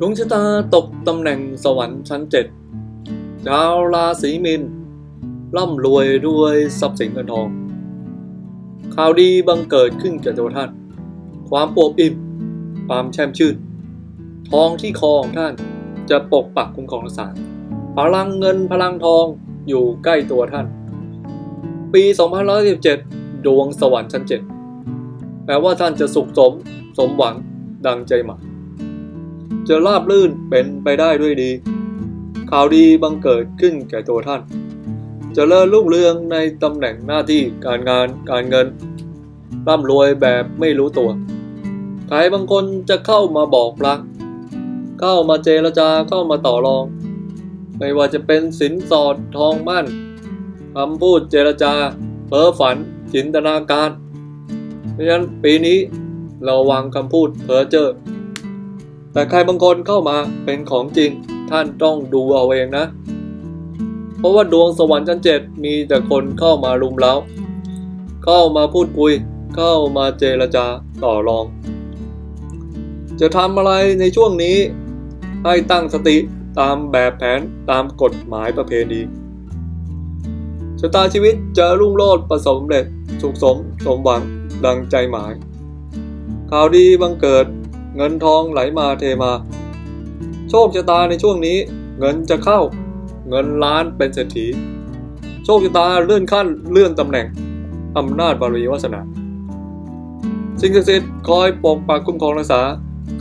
ดวงชะตาตกตำแหน่งสวรรค์ชั้นเจ็ดชาวราศีมีนร่ำรวยด้วยทรัพย์สินเงินทอง ข่าวดีบังเกิดขึ้นแก่ตัวท่าน ความปวบอิ่ม ความแช่มชื่น ทองที่คอของท่านจะปกปักคุ้มครองรักษาพลังเงินพลังทองอยู่ใกล้ตัวท่าน ปี2517ดวงสวรรค์ชั้นเจ็ดแปลว่าท่านจะสุขสม สมหวังดังใจหมาย จะราบลื่นเป็นไปได้ด้วยดี ข่าวดีบังเกิดขึ้นแก่ตัวท่าน จะเลิศรุ่งเรืองในตำแหน่งหน้าที่การงานการเงิน ร่ำรวยแบบไม่รู้ตัว ใครบางคนจะเข้ามาบอกรัก เข้ามาเจรจาเข้ามาต่อรอง ไม่ว่าจะเป็นสินสอดทองมั่นคำพูดเจรจาเพ้อฝันจินตนาการ เพราะฉะนั้นปีนี้ระวังคำพูดเพ้อเจ้อ แต่ใครบางคนเข้ามาเป็นของจริง ท่านต้องดูเอาเองนะ เพราะว่าดวงสวรรค์ชั้นเจ็ดมีแต่คนเข้ามารุมเร้า เข้ามาพูดคุย เข้ามาเจรจาต่อรอง จะทำอะไรในช่วงนี้ ให้ตั้งสติตามแบบแผนตามกฎหมายประเพณีชะตาชีวิตจะรุ่งโรจน์ประสบเร็จสุขสมสมหวังดังใจหมาย ข่าวดีบังเกิด เงินทองไหลมาเทมา โชคชะตาในช่วงนี้ เงินจะเข้า เงินล้านเป็นเศรษฐี โชคชะตาเลื่อนขั้นเลื่อนตำแหน่งอำนาจบารมีวาสนา สิ่งศักดิ์สิทธิ์คอยปกปักคุ้มครองรักษา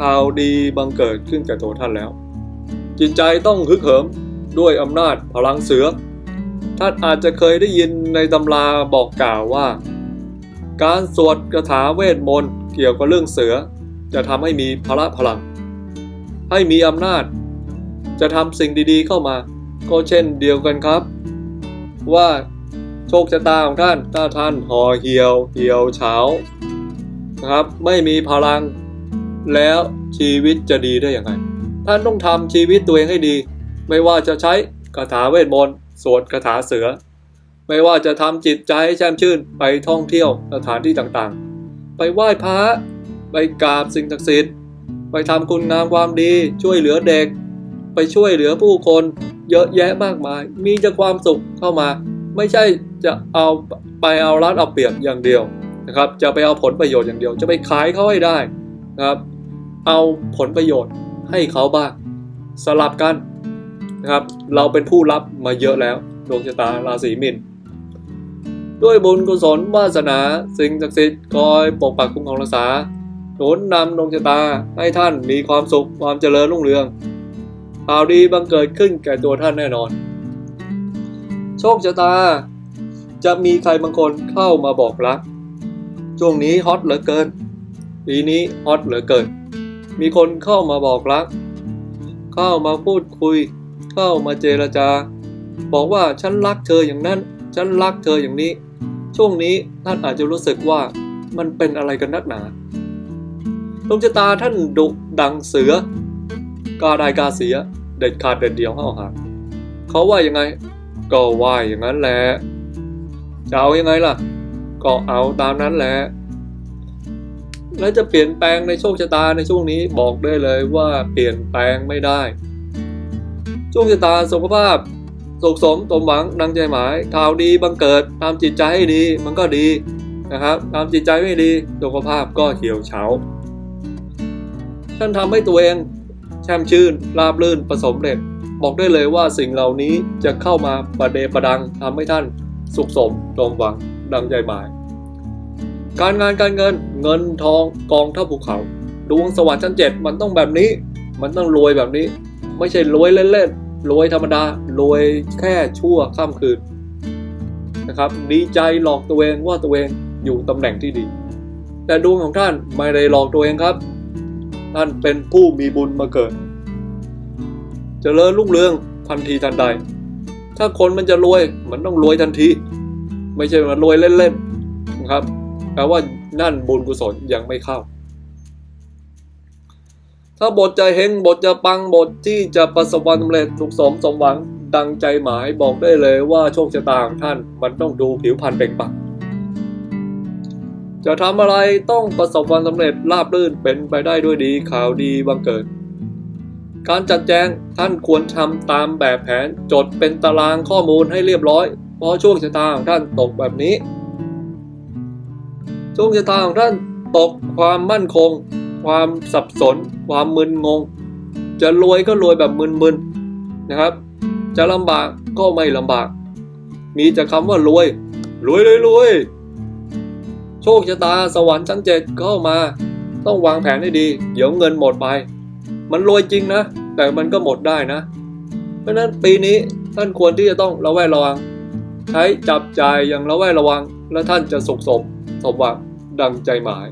ข่าวดีบังเกิดขึ้นแก่ตัวท่านแล้ว จิตใจต้องฮึกเหิมด้วยอำนาจพลังเสือ ท่านอาจจะเคยได้ยินในตำราบอกกล่าวว่า การสวดคาถาเวทมนต์เกี่ยวกับเรื่องเสือ จะทำให้มีพละพลัง ให้มีอำนาจ จะทำสิ่งดีๆเข้ามา ก็เช่นเดียวกันครับ ว่าโชคชะตาของท่านถ้าท่านห่อเหี่ยว เหี่ยวเฉานะครับไม่มีพลัง แล้วชีวิตจะดีได้อย่างไรท่านต้องทำชีวิตตัวเองให้ดี ไม่ว่าจะใช้คาถาเวทมนต์สวดคาถาเสือ ไม่ว่าจะทำจิตใจให้แช่มชื่นไปท่องเที่ยวสถานที่ต่างๆ ไปไหว้พระ ไปกราบสิ่งศักดิ์สิทธิ์ไปทำคุณงามความดีช่วยเหลือเด็ก ไปช่วยเหลือผู้คน เยอะแยะมากมาย มีแต่ความสุขเข้ามา ไม่ใช่จะเอาไปเอารัดเอาเปรียบอย่างเดียวนะครับ จะไปเอาผลประโยชน์อย่างเดียว จะไปขายเขาให้ได้นะครับ เอาผลประโยชน์ให้เขาบ้างสลับกันนะครับ เราเป็นผู้รับมาเยอะแล้วดวงชะตาราศีมินด้วยบุญกุศลวาสนา สิ่งศักดิ์สิทธิ์คอยปกปักคุ้มครองรักษา หนุนนำดวงชะตาให้ท่านมีความสุขความเจริญรุ่งเรืองข่าวดีบังเกิดขึ้นแก่ตัวท่านแน่นอน โชคชะตา จะมีใครบางคนเข้ามาบอกรักช่วงนี้ฮอตเหลือเกิน ปีนี้ฮอตเหลือเกิน มีคนเข้ามาบอกรัก เข้ามาพูดคุย เข้ามาเจรจา บอกว่าฉันรักเธออย่างนั้น ฉันรักเธออย่างนี้ ช่วงนี้ท่านอาจจะรู้สึกว่ามันเป็นอะไรกันนักหนา ดวงชะตาท่านดุดังเสือกาได้กาเสีย เด็ดขาดเด็ดเดียวห้าหาเขาว่ายังไง ก็ว่าอย่างนั้นแหละจะเอายังไงล่ะ ก็เอาตามนั้นแหละแล้วจะเปลี่ยนแปลงในโชคชะตาในช่วงนี้บอกได้เลยว่าเปลี่ยนแปลงไม่ได้โชคชะตาสุขภาพสุขสมสมหวังดังใจหมายข่าวดีบังเกิดทำจิตใจให้ดีมันก็ดีนะครับทำจิตใจไม่ดีสุขภาพก็เหี่ยวเฉา ท่านทำให้ตัวเองแช่มชื่นราบรื่นประสมเร็จ บอกได้เลยว่าสิ่งเหล่านี้จะเข้ามาประเดประดังทำให้ท่านสุขสมสมหวังดังใจหมาย การงานการเงินเงินทองกองเท่าภูเขา ดวงสวรรค์ชั้นเจ็ดมันต้องแบบนี้ มันต้องรวยแบบนี้ ไม่ใช่รวยเล่นๆรวยธรรมดารวยแค่ชั่วข้ามคืนนะครับดีใจหลอกตัวเองว่าตัวเองอยู่ตำแหน่งที่ดี แต่ดวงของท่านไม่ได้หลอกตัวเองครับ ท่านเป็นผู้มีบุญมาเกิดจเจริญรุ่งเรืองทันทีทันใด ถ้าคนมันจะรวยมันต้องรวยทันที ไม่ใช่มันรวยเล่นๆนะครับแปลว่านั่นบุญกุศลยังไม่เข้า ถ้าบทจะเฮงบทจะปังบทที่จะประสบความสำเร็จสุขสมสมหวังดังใจหมายบอกได้เลยว่าโชคชะตาของท่านมันต้องดูผิวพรรณเปล่งปลัง จะทำอะไรต้องประสบความสำเร็จราบรื่นเป็นไปได้ด้วยดีข่าวดีบังเกิด การจัดแจงท่านควรทำตามแบบแผนจดเป็นตารางข้อมูลให้เรียบร้อย เพราะช่วงชะตาของท่านตกแบบนี้ ช่วงชะตาของท่านตกความมั่นคง ความสับสน ความมึนงง จะรวยก็รวยแบบมึนๆนะครับ จะลำบากก็ไม่ลำบาก มีแต่คำว่ารวย รวยเลยรวย โชคชะตาสวรรค์ชั้นเจ็ดเข้ามา ต้องวางแผนให้ดี เดี๋ยวเงินหมดไป มันรวยจริงนะ แต่มันก็หมดได้นะ เพราะนั้นปีนี้ท่านควรที่จะต้องระแวดระวัง ใช้จับจ่ายอย่างระแวดระวัง และท่านจะสุขสมสมหวังดังใจหมาย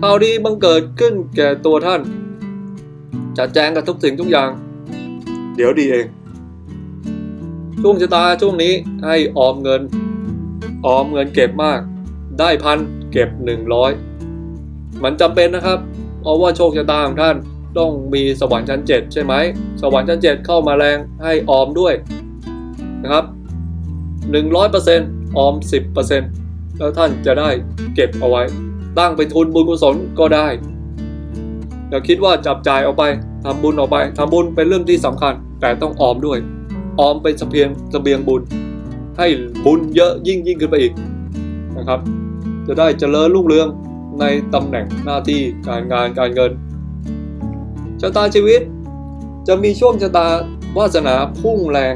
ข่าวดีบังเกิดขึ้นแก่ตัวท่าน จัดแจงกับทุกสิ่งทุกอย่าง เดี๋ยวดีเอง ช่วงชะตาช่วงนี้ให้ออมเงิน ออมเงินเก็บมาก ได้พันเก็บหนึ่งร้อยมันจำเป็นนะครับ เพราะว่าโชคชะตาของท่านต้องมีสวรรค์ชั้นเจ็ดใช่ไหม สวรรค์ชั้นเจ็ดเข้ามาแรงให้ออมด้วยนะครับหนึ่งร้อยเปอร์เซ็นต์ออมสิบเปอร์เซ็นต์แล้วท่านจะได้เก็บเอาไว้ ตั้งเป็นทุนบุญกุศลก็ได้อย่าคิดว่าจับจ่ายเอาไปทำบุญออกไปทำบุญเป็นเรื่องที่สำคัญ แต่ต้องออมด้วย ออมเป็นเสบียงเสบียงบุญ ให้บุญเยอะยิ่งยิ่งขึ้นไปอีกนะครับ จะได้เจริญรุ่งเรืองในตำแหน่งหน้าที่การงานการเงินชะตาชีวิต จะมีช่วงชะตาวาสนาพุ่งแรง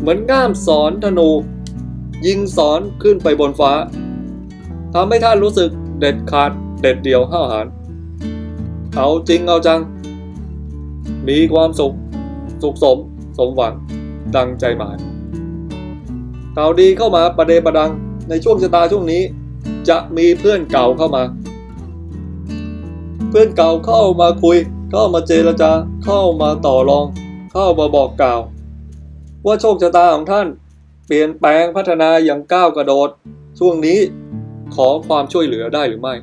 เหมือนง่ามสอนธนู ยิงสอนขึ้นไปบนฟ้าทำให้ท่านรู้สึกเด็ดขาดเด็ดเดี่ยวห้าวหาญเอาจริงเอาจัง มีความสุข สุขสม สมหวัง ดังใจหมายข่าวดีเข้ามาประเดประดังในช่วงชะตาช่วงนี้ จะมีเพื่อนเก่าเข้ามา เพื่อนเก่าเข้ามาคุย เข้ามาเจรจา เข้ามาต่อรอง เข้ามาบอกกล่าว ว่าโชคชะตาของท่าน เปลี่ยนแปลงพัฒนาอย่างก้าวกระโดด ช่วงนี้ขอความช่วยเหลือได้หรือไม่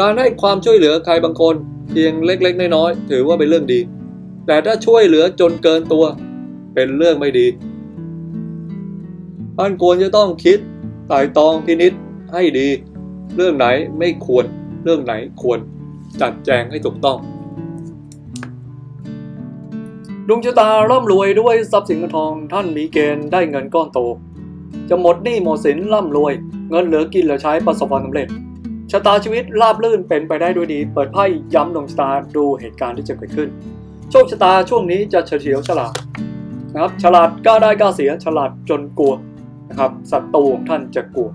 การให้ความช่วยเหลือใครบางคน เพียงเล็กๆน้อยๆถือว่าเป็นเรื่องดี แต่ถ้าช่วยเหลือจนเกินตัว เป็นเรื่องไม่ดีท่านควรจะต้องคิด ต่ตองพินิษให้ดี เรื่องไหนไม่ควร เรื่องไหนควร จัดแจงให้ถูกต้องดวงชะตาร่ำรวยด้วยทรัพย์สินเงินทองท่านมีเกณฑ์ได้เงินก้อนโต จะหมดหนี้หมดสินร่ำรวย เงินเหลือกินเหลือใช้ประสบความสำเร็จชะตาชีวิตราบลื่นเป็นไปได้ด้วยดี เปิดไพ่ย้ำดวงชะตาดูเหตุการณ์ที่จะเกิดขึ้น โชคชะตาช่วงนี้จะเฉลียวฉลาดนะครับฉลาดกล้าได้กล้าเสียฉลาดจนกลัว นะครับศัตรูของท่านจะกลัว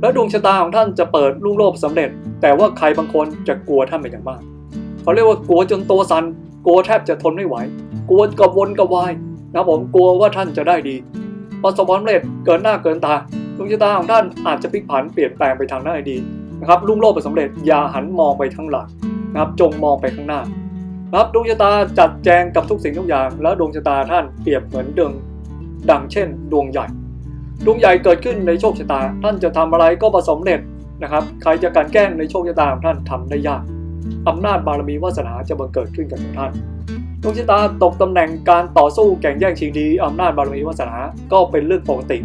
และดวงชะตาของท่านจะเปิดลุ่งโลภสำเร็จ แต่ว่าใครบางคนจะกลัวท่านเป็นอย่างมาก เขาเรียกว่ากลัวจนตัวสัน่นกลัวแทบจะทนไม่ไหว กลัวกระวนกระวายนะผมกลัวว่าท่านจะได้ดีประสบความสำเร็จเกินหน้าเกินตาดวงชะตาของท่านอาจจะพลิกผันเปลี่ยนแปลงไปทางหน้าดีนะครับลุ่งโลภสำเร็จอย่าหันมองไปข้างหลังนะครับจงมองไปข้างหน้านะครับดวงชะตาจัดแจงกับทุกสิ่งทุกอย่าง แล้วดวงชะตาท่านเปรียบเหมือนดวง ดังเช่น ดวงใหญ่ ดวงใหญ่เกิดขึ้นในโชคชะตา ท่านจะทำอะไรก็ประสบเร็จนะครับ ใครจะการแกล้งในโชคชะตาของท่านทำได้ยากอำนาจบารมีวาสนาจะบังเกิดขึ้นกับท่าน ดวงชะตาตกตำแหน่งการต่อสู้แข่งแย่งชิงดีอำนาจบารมีวาสนาก็เป็นเรื่องปกติ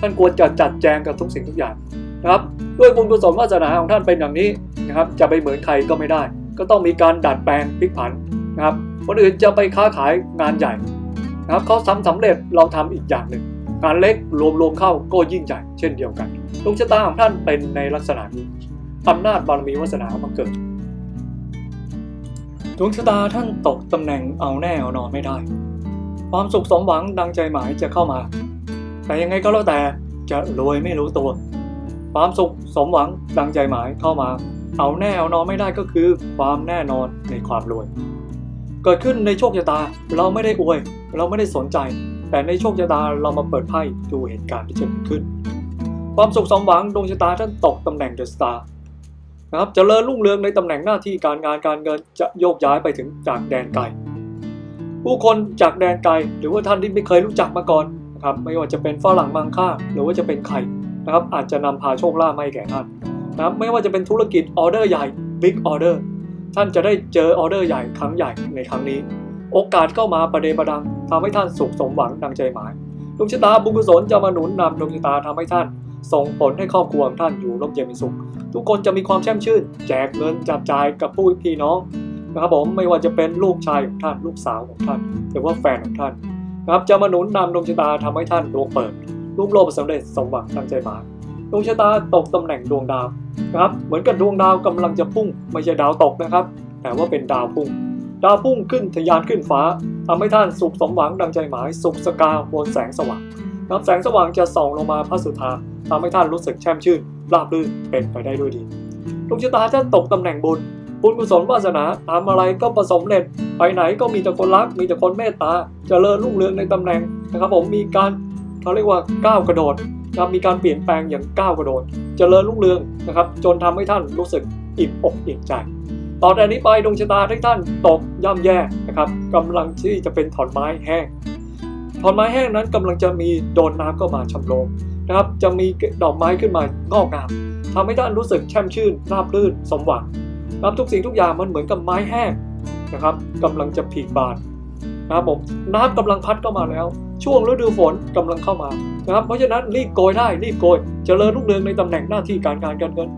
ท่านควรจะจัดแจงกับทุกสิ่งทุกอย่างนะครับด้วยบุญกุศลวาสนาของท่านเป็นอย่างนี้นะครับ จะไปเหมือนใครก็ไม่ได้ ก็ต้องมีการดัดแปลงพลิกผันนะครับคนอื่นจะไปค้าขายงานใหญ่ นะครับเขาทำสำเร็จเราทำอีกอย่างหนึ่งงานเล็กรวมๆเข้าก็ยิ่งใหญ่เช่นเดียวกันดวงชะตาของท่านเป็นในลักษณะนี้อำนาจบารมีวาสนามาเกิดดวงชะตาท่านตกตำแหน่งเอาแน่เอานอนไม่ได้ ความสุขสมหวังดังใจหมายจะเข้ามา แต่ยังไงก็แล้วแต่จะรวยไม่รู้ตัว ความสุขสมหวังดังใจหมายเข้ามา เอาแน่เอานอนไม่ได้ก็คือ ความแน่นอนในความรวย เกิดขึ้นในโชคชะตาเราไม่ได้อวย เราไม่ได้สนใจ แต่ในโชคชะตาเรามาเปิดไพ่ดูเหตุการณ์ที่จะเกิดขึ้น ความสุขสมหวังดวงชะตาท่านตกตำแหน่งเดอะสตาร์นะครับจเจริญรุ่งเรืองในตำแหน่งหน้าที่การงานการเงินจะโยกย้ายไปถึงจากแดนไกล ผู้คนจากแดนไกลหรือว่าท่านที่ไม่เคยรู้จักมาก่อนนะครับไม่ว่าจะเป็นฝรั่งมังค่าหรือว่าจะเป็นใครนะครับอาจจะนำพาโชคลาภมาให้แก่ท่านนะครับไม่ว่าจะเป็นธุรกิจออเดอร์ใหญ่บิ๊กออเดอร์ท่านจะได้เจอออเดอร์ใหญ่ครั้งใหญ่ในครั้งนี้ โอกาสเข้ามาประเดประดังทำให้ท่านสุขสมหวังดังใจหมายดวงชะตาบุญกุศลจะมาหนุนนำดวงชะตาทำให้ท่าน ส่งผลให้ครอบครัวของท่านอยู่ร่มเย็นเป็นสุข ทุกคนจะมีความแช่มชื่น แจกเงินจับจ่ายกับผู้พี่น้องนะครับผมไม่ว่าจะเป็นลูกชายของท่านลูกสาวของท่าน หรือว่าแฟนของท่านนะครับจะมาหนุนนำดวงชะตาทำให้ท่านดวงเปิดรุ่งโรจน์สำเร็จสมหวังตั้งใจหมายดวงชะตาตกตำแหน่งดวงดาวนะครับเหมือนกับดวงดาวกำลังจะพุ่งไม่ใช่ดาวตกนะครับ แต่ว่าเป็นดาวพุ่ง ดาวพุ่งขึ้นทะยานขึ้นฟ้าทำให้ท่านสุขสมหวังดังใจหมายสุขสกาบนแสงสว่างนับแสงสว่างจะส่องลงมาพระสุธาทำให้ท่านรู้สึกแช่มชื่นราบรื่นเป็นไปได้ด้วยดีดวงชะตาท่านตกตำแหน่งบุญ บุญกุศลวาสนาทำอะไรก็ประสบเร็จ ไปไหนก็มีแต่คนรัก มีแต่คนเมตตาจเจริญรุ่งเรืองในตำแหน่งนะครับผมมีการเขาเรียกว่าก้าวกระโดดนะครับมีการเปลี่ยนแปลงอย่างก้าวกระโดดจเจริญรุ่งเรืองนะครับ จนทำให้ท่านรู้สึกอิ่มอกอิ่มใจ ต่อแต่นี้ไปดวงชะตาที่ท่านตกย่ำแย่นะครับกำลังที่จะเป็นถอนไม้แห้งถอนไม้แห้งนั้นกำลังจะมีโดนน้ำเข้ามาชำโลมนะครับจะมีดอกไม้ขึ้นมางอกงามทำให้ท่านรู้สึกแช่มชื่นราบรื่นสมหวังนะครับทุกสิ่งทุกอย่างมันเหมือนกับไม้แห้งนะครับกำลังจะผลิบานนะครับผมน้ำกำลังพัดเข้ามาแล้ว ช่วงฤดูฝนกำลังเข้ามานะครับเพราะฉะนั้นรีบโกยได้รีบโกยเจริญรุ่งเรืองในตำแหน่งหน้าที่การงานการเงิน